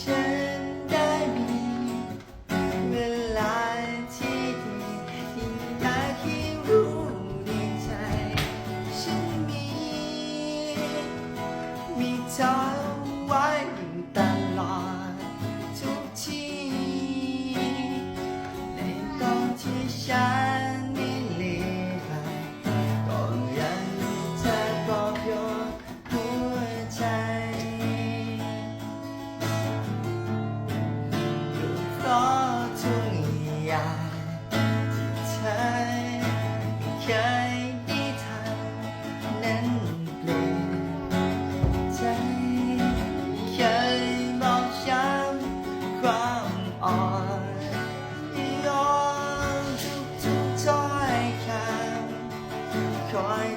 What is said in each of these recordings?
ฉันได้มีเวลาที่ดียิ่ดรู้ในใจ ฉันมี มีเธอไว้ตลอดทุกทีในตอนที่ฉัน อทุกอย่างที่เธอเคยได้ทำนั้นเปลี่ยนใจ เคยบอกย้ำความอ่อนยอทุกทุกถ้อยคำคอย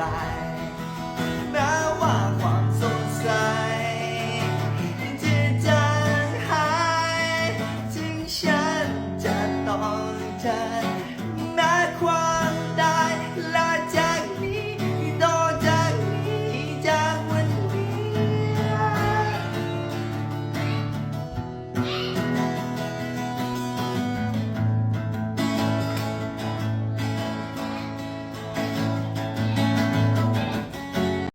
来。